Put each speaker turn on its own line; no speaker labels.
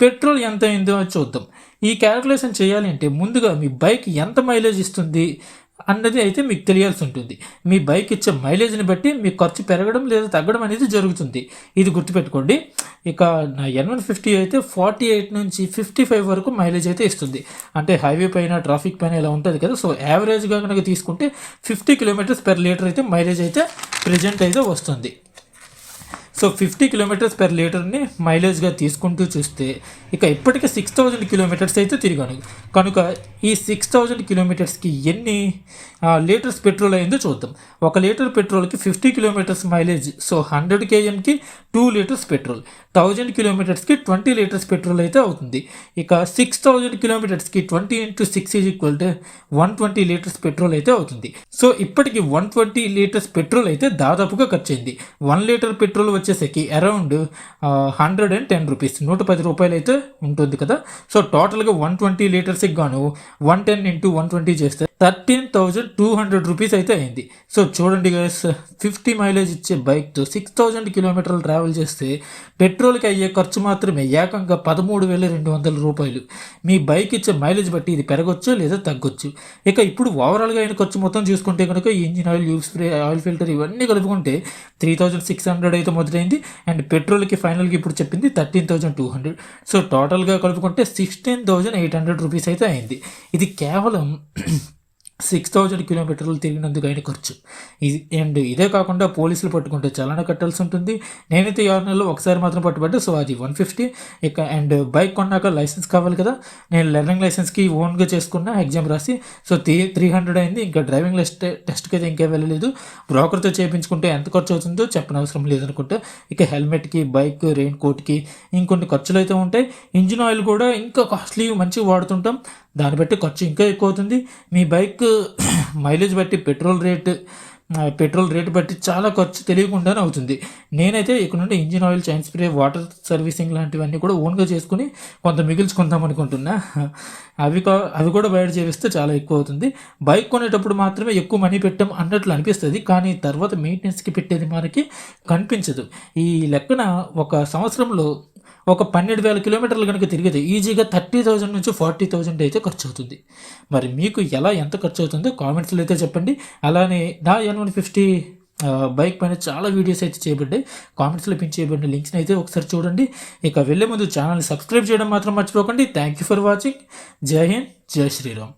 Petrol ఎంత అయిందో చూద్దాం. ఈ క్యాలిక్యులేషన్ చేయాలి అంటే ముందుగా మీ బైక్ ఎంత మైలేజ్ ఇస్తుంది అన్నది అయితే మీకు తెలియాల్సి ఉంటుంది. మీ బైక్ ఇచ్చే మైలేజ్ని బట్టి మీ ఖర్చు పెరగడం లేదా తగ్గడం అనేది జరుగుతుంది. ఇది గుర్తుపెట్టుకోండి. ఇక నా ఎన్ వన్ ఫిఫ్టీ అయితే ఫార్టీ ఎయిట్ నుంచి ఫిఫ్టీ ఫైవ్ వరకు మైలేజ్ అయితే ఇస్తుంది. అంటే హైవే పైన ట్రాఫిక్ పైన ఇలా ఉంటుంది కదా. సో యావరేజ్గా కనుక తీసుకుంటే ఫిఫ్టీ కిలోమీటర్స్ పెర్ లీటర్ అయితే మైలేజ్ అయితే ప్రజెంట్ అయితే వస్తుంది. సో ఫిఫ్టీ కిలోమీటర్స్ పెర్ లీటర్ని మైలేజ్గా తీసుకుంటూ చూస్తే ఇక ఇప్పటికే సిక్స్ థౌజండ్ కిలోమీటర్స్ అయితే తిరిగాను. కనుక ఈ సిక్స్ థౌజండ్ కిలోమీటర్స్కి ఎన్ని లీటర్స్ పెట్రోల్ అయిందో చూద్దాం. ఒక లీటర్ పెట్రోల్కి fifty kilometres mileage so hundred కేఎంకి two litres petrol thousand కిలోమీటర్స్కి ట్వంటీ లీటర్స్ పెట్రోల్ అయితే అవుతుంది. ఇక six thousand కిలోమీటర్స్కి twenty into six is equal to one twenty litres petrol అయితే అవుతుంది. సో ఇప్పటికి వన్ ట్వంటీ లీటర్స్ పెట్రోల్ అయితే దాదాపుగా ఖర్చు అయింది. వన్ లీటర్ పెట్రోల్ వచ్చేసరికి around hundred and ten rupees నూట పది రూపాయలు అయితే ఉంటుంది కదా. సో టోటల్గా వన్ ట్వంటీ లీటర్స్కి గాను one ten into one twenty చేస్తే thirteen thousand two hundred rupees అయితే అయింది. సో చూడండి గైస్ ఫిఫ్టీ మైలేజ్ ఇచ్చే బైక్తో సిక్స్ థౌజండ్ కిలోమీటర్లు ట్రావెల్ చేస్తే పెట్రోల్కి అయ్యే ఖర్చు మాత్రమే ఏకంగా పదమూడు వేల రెండు వందల రూపాయలు. మీ బైక్ ఇచ్చే మైలేజ్ బట్టి ఇది పెరగొచ్చు లేదా తగ్గొచ్చు? ఇక ఇప్పుడు ఓవరాల్గా అయిన ఖర్చు మొత్తం చూసుకుంటే కనుక engine oil use spray oil filter ఇవన్నీ కలుపుకుంటే త్రీ థౌజండ్ సిక్స్ హండ్రెడ్ అయితే మొదలైంది. అండ్ పెట్రోల్కి ఫైనల్గా ఇప్పుడు చెప్పింది thirteen thousand two hundred. So టోటల్గా కలుపుకుంటే sixteen thousand eight hundred rupees అయితే అయింది. ఇది కేవలం సిక్స్ థౌజండ్ కిలోమీటర్లు తిరిగినందుకు అయిన ఖర్చు. ఇది అండ్ ఇదే కాకుండా పోలీసులు పట్టుకుంటే చలన కట్టాల్సి ఉంటుంది. నేనైతే ఆరు నెలలు ఒకసారి మాత్రం పట్టుబడ్డా సో అది వన్ ఫిఫ్టీ. ఇక అండ్ బైక్ కొన్నాక లైసెన్స్ కావాలి కదా. నేను లెర్నింగ్ లైసెన్స్కి ఓన్గా చేసుకున్న ఎగ్జామ్ రాసి సో త్రీ త్రీ హండ్రెడ్ అయింది. ఇంకా డ్రైవింగ్ లెస్ట్ టెస్ట్కి అయితే ఇంకా వెళ్ళలేదు. బ్రోకర్తో చేయించుకుంటే ఎంత ఖర్చు అవుతుందో చెప్పనవసరం లేదనుకుంటా ఇక హెల్మెట్కి బైక్ రెయిన్ కోట్కి ఇంకొన్ని ఖర్చులు అయితే ఉంటాయి. ఇంజిన్ ఆయిల్ కూడా ఇంకా కాస్ట్లీ మంచిగా వాడుతుంటాం. దాన్ని బట్టి ఖర్చు ఇంకా ఎక్కువ అవుతుంది. మీ బైక్ మైలేజ్ బట్టి పెట్రోల్ రేట్ పెట్రోల్ రేట్ బట్టి చాలా ఖర్చు తెలియకుండానే అవుతుంది. నేనైతే ఇక్కడ నుండి engine oil chain spray water servicing లాంటివన్నీ కూడా ఓన్గా చేసుకుని కొంత మిగిల్చుకుందాం అనుకుంటున్నా. అవి కా అవి కూడా బయట చేపిస్తే చాలా ఎక్కువ అవుతుంది. బైక్ కొనేటప్పుడు మాత్రమే ఎక్కువ మనీ పెట్టాం అన్నట్లు అనిపిస్తుంది కానీ తర్వాత మెయింటెనెన్స్కి పెట్టేది మనకి కనిపించదు. ఈ లెక్కన ఒక సంవత్సరంలో ఒక పన్నెండు వేల కిలోమీటర్లు కనుక తిరిగితే ఈజీగా థర్టీ థౌజండ్ నుంచి ఫార్టీ థౌజండ్ అయితే ఖర్చు అవుతుంది మరి మీకు ఎలా ఎంత ఖర్చు అవుతుందో కామెంట్స్లో అయితే చెప్పండి. అలానే నా ఎన్ వన్ ఫిఫ్టీ బైక్ పైన చాలా వీడియోస్ అయితే చేయబడ్డాయి. కామెంట్స్లో పిన్ చేయబడిన లింక్స్ని అయితే ఒకసారి చూడండి. ఇక వెళ్ళే ముందు ఛానల్ సబ్స్క్రైబ్ చేయడం మాత్రం మర్చిపోకండి. థ్యాంక్ యూ ఫర్ వాచింగ్ జై హింద్ జై శ్రీరామ్.